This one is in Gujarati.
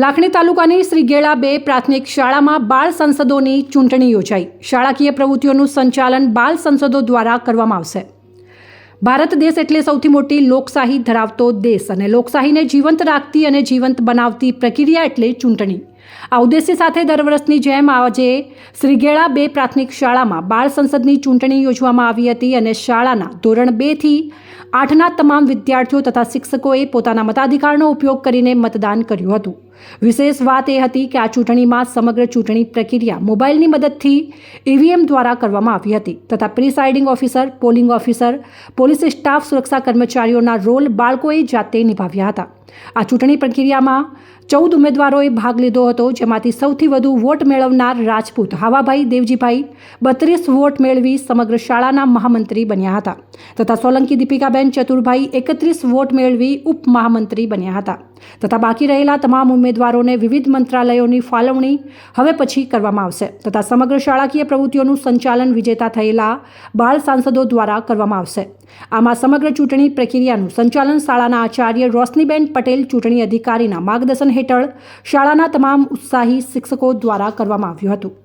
લાખણી તાલુકાની શ્રીગેળા બે પ્રાથમિક શાળામાં બાળ સંસદોની ચૂંટણી યોજાઈ. શાળાકીય પ્રવૃત્તિઓનું સંચાલન બાળ સંસદો દ્વારા કરવામાં આવશે. ભારત દેશ એટલે સૌથી મોટી લોકશાહી ધરાવતો દેશ અને લોકશાહીને જીવંત રાખતી અને જીવંત બનાવતી પ્રક્રિયા એટલે ચૂંટણી. આ ઉદ્દેશ્ય સાથે દર વર્ષની જેમ આજે શ્રીગેળા બે પ્રાથમિક શાળામાં બાળ સંસદની ચૂંટણી યોજવામાં આવી હતી અને શાળાના ધોરણ બેથી આઠના તમામ વિદ્યાર્થીઓ તથા શિક્ષકોએ પોતાના મતાધિકારનો ઉપયોગ કરીને મતદાન કર્યું હતું. વિશેષ વાત એ હતી કે આ ચૂંટણીમાં સમગ્ર ચૂંટણી પ્રક્રિયા મોબાઈલની મદદથી ઈવીએમ દ્વારા કરવામાં આવી હતી તથા presiding officer, polling officer, police staff સુરક્ષા કર્મચારીઓના રોલ બાળકોએ જાતે નિભાવ્યા હતા. આ ચૂંટણી પ્રક્રિયામાં ચૌદ ઉમેદવારોએ ભાગ લીધો હતો, જેમાંથી સૌથી વધુ વોટ મેળવનાર રાજપૂત હાવાભાઈ દેવજીભાઈ, બત્રીસ વોટ મેળવી સમગ્ર શાળાના મહામંત્રી બન્યા હતા તથા સોલંકી દીપિકાબેન ચતુરભાઈ એકત્રીસ વોટ મેળવી ઉપમહામંત્રી બન્યા હતા તથા બાકી રહેલા તમામ ઉમેદવારોને વિવિધ મંત્રાલયોની ફાળવણી હવે પછી કરવામાં આવશે તથા સમગ્ર શાળાકીય પ્રવૃત્તિઓનું સંચાલન વિજેતા થયેલા બાળ સાંસદો દ્વારા કરવામાં આવશે. આમાં સમગ્ર ચૂંટણી પ્રક્રિયાનું સંચાલન શાળાના આચાર્ય રોશનીબેન પટેલ ચૂંટણી અધિકારીના માર્ગદર્શન હેઠળ શાળાના તમામ ઉત્સાહી શિક્ષકો દ્વારા કરવામાં આવ્યું હતું.